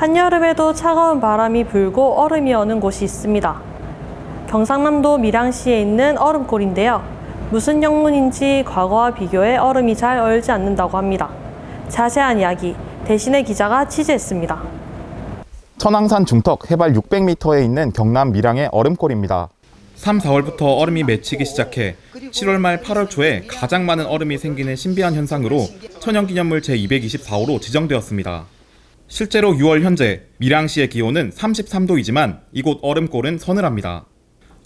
한여름에도 차가운 바람이 불고 얼음이 어는 곳이 있습니다. 경상남도 밀양시에 있는 얼음골인데요. 무슨 영문인지 과거와 비교해 얼음이 잘 얼지 않는다고 합니다. 자세한 이야기 대신의 기자가 취재했습니다. 천왕산 중턱 해발 600m에 있는 경남 밀양의 얼음골입니다. 3, 4월부터 얼음이 맺히기 시작해 7월 말 8월 초에 가장 많은 얼음이 생기는 신비한 현상으로 천연기념물 제224호로 지정되었습니다. 실제로 6월 현재 밀양시의 기온은 33도이지만 이곳 얼음골은 서늘합니다.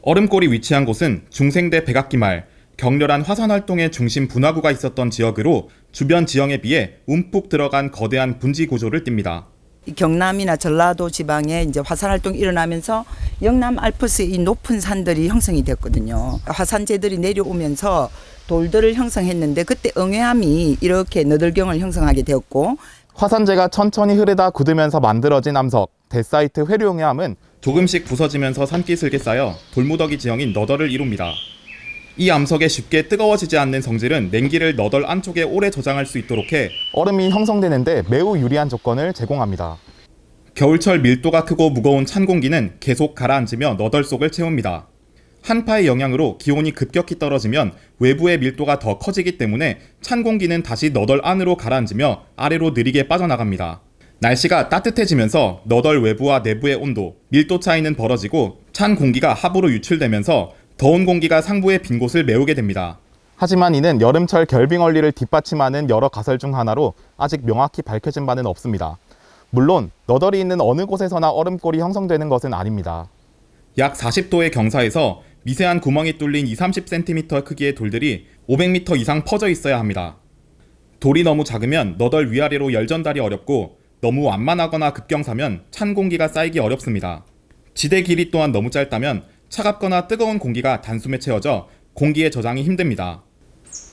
얼음골이 위치한 곳은 중생대 백악기 말 격렬한 화산 활동의 중심 분화구가 있었던 지역으로 주변 지형에 비해 움푹 들어간 거대한 분지 구조를 띱니다. 이 경남이나 전라도 지방에 이제 화산 활동이 일어나면서 영남 알프스의 이 높은 산들이 형성이 됐거든요. 화산재들이 내려오면서 돌들을 형성했는데 그때 응해암이 이렇게 너덜경을 형성하게 되었고 화산재가 천천히 흐르다 굳으면서 만들어진 암석, 데사이트 회류용해암은 조금씩 부서지면서 산기슭에 쌓여 돌무더기 지형인 너덜을 이룹니다. 이 암석에 쉽게 뜨거워지지 않는 성질은 냉기를 너덜 안쪽에 오래 저장할 수 있도록 해 얼음이 형성되는데 매우 유리한 조건을 제공합니다. 겨울철 밀도가 크고 무거운 찬 공기는 계속 가라앉으며 너덜 속을 채웁니다. 한파의 영향으로 기온이 급격히 떨어지면 외부의 밀도가 더 커지기 때문에 찬 공기는 다시 너덜 안으로 가라앉으며 아래로 느리게 빠져나갑니다. 날씨가 따뜻해지면서 너덜 외부와 내부의 온도, 밀도 차이는 벌어지고 찬 공기가 하부로 유출되면서 더운 공기가 상부의 빈 곳을 메우게 됩니다. 하지만 이는 여름철 결빙 원리를 뒷받침하는 여러 가설 중 하나로 아직 명확히 밝혀진 바는 없습니다. 물론 너덜이 있는 어느 곳에서나 얼음골이 형성되는 것은 아닙니다. 약 40도의 경사에서 미세한 구멍이 뚫린 2, 30cm 크기의 돌들이 500m 이상 퍼져 있어야 합니다. 돌이 너무 작으면 너덜 위아래로 열 전달이 어렵고 너무 완만하거나 급경사면 찬 공기가 쌓이기 어렵습니다. 지대 길이 또한 너무 짧다면 차갑거나 뜨거운 공기가 단숨에 채워져 공기의 저장이 힘듭니다.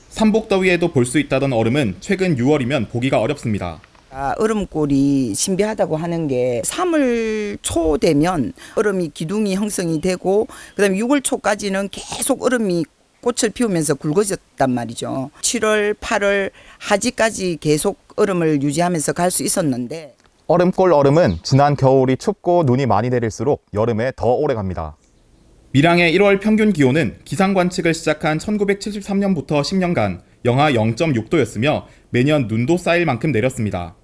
삼복더위에도 볼 수 있다던 얼음은 최근 6월이면 보기가 어렵습니다. 아, 얼음골이 신비하다고 하는 게 3월 초 되면 얼음이 기둥이 형성이 되고 그다음에 6월 초까지는 계속 얼음이 꽃을 피우면서 굵어졌단 말이죠. 7월, 8월 하지까지 계속 얼음을 유지하면서 갈 수 있었는데 얼음골 얼음은 지난 겨울이 춥고 눈이 많이 내릴수록 여름에 더 오래 갑니다. 밀양의 1월 평균 기온은 기상 관측을 시작한 1973년부터 10년간 영하 0.6도였으며 매년 눈도 쌓일 만큼 내렸습니다.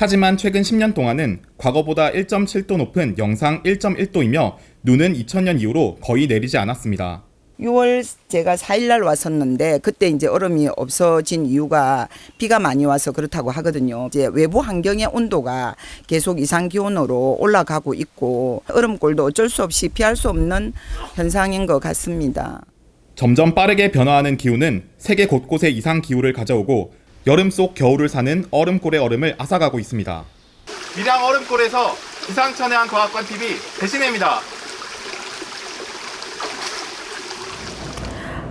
하지만 최근 10년 동안은 과거보다 1.7도 높은 영상 1.1도이며 눈은 2000년 이후로 거의 내리지 않았습니다. 6월 제가 4일날 왔었는데 그때 이제 얼음이 없어진 이유가 비가 많이 와서 그렇다고 하거든요. 이제 외부 환경의 온도가 계속 이상 기온으로 올라가고 있고 얼음골도 어쩔 수 없이 피할 수 없는 현상인 것 같습니다. 점점 빠르게 변화하는 기후는 세계 곳곳에 이상 기후를 가져오고 여름 속 겨울을 사는 얼음골의 얼음을 앗아가고 있습니다. 밀양 얼음골에서 기상천외한 과학관 TV 대신입니다.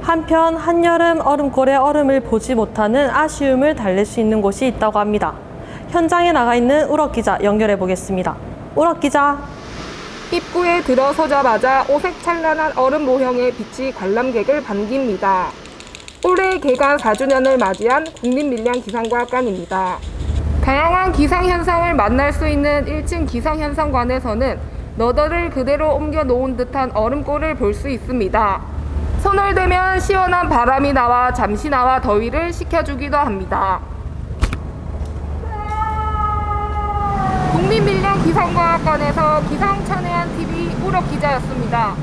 한편 한여름 얼음골의 얼음을 보지 못하는 아쉬움을 달랠 수 있는 곳이 있다고 합니다. 현장에 나가 있는 우럭 기자 연결해 보겠습니다. 우럭 기자. 입구에 들어서자마자 오색 찬란한 얼음 모형의 빛이 관람객을 반깁니다. 개관 4주년을 맞이한 국립밀양기상과학관입니다. 다양한 기상현상을 만날 수 있는 1층 기상현상관에서는 너덜을 그대로 옮겨 놓은 듯한 얼음골을 볼 수 있습니다. 손을 대면 시원한 바람이 나와 잠시 나와 더위를 식혀주기도 합니다. 국민밀량 기상과학관에서 기상천외한 TV 우럭 기자였습니다.